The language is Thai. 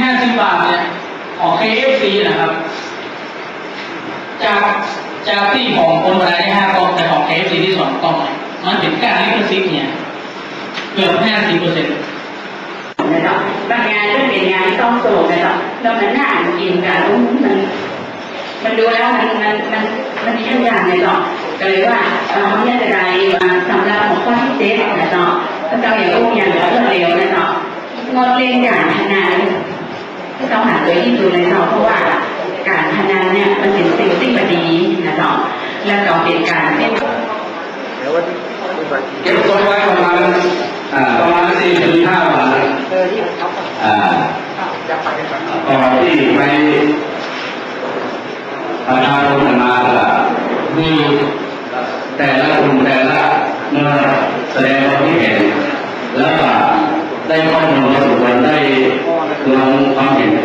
ห้าสิบบาทเนี่ยของ KFC นะครับ จากจากที่ของคนรายได้ห้ากล่องแต่ของ KFC ที่สองกล่องเนี่ยมันเป็นการลิขสิทธิ์เนี่ยเกือบห้าสิบเปอร์เซ็นต์นะครับบางงานก็เป็นงานที่ต้องโศกนะครับแล้วมันน่ากินกันมันมันดูแล้วมันมันมันมันมีทุกอย่างเลยเนาะก็เลยว่าเออเนี่ยจะได้มาสำหรับของข้อที่เจ็ดนะเนาะก็เจ้าอย่างอุ้มอย่างเหลือเร็วนะเนาะงดเล่นการพนัน ก็ต้องหาตัวที่ดูเลยเนาะเพราะว่าการพนันเนี่ยมันเป็นสิ่งที่ไม่ดีนะเนาะแล้วก็เป็นการที่เก็บตัวไว้ประมาณประมาณสี่ถึงห้าวันอ่าก่อนที่ไปประชาชนมาก็มีแต่ละกลุ่มแต่ละเมื่อแสดงความคิดเห็นแล้วก็ได้ข้อมูลสรุปวันได้ ลงความเห็น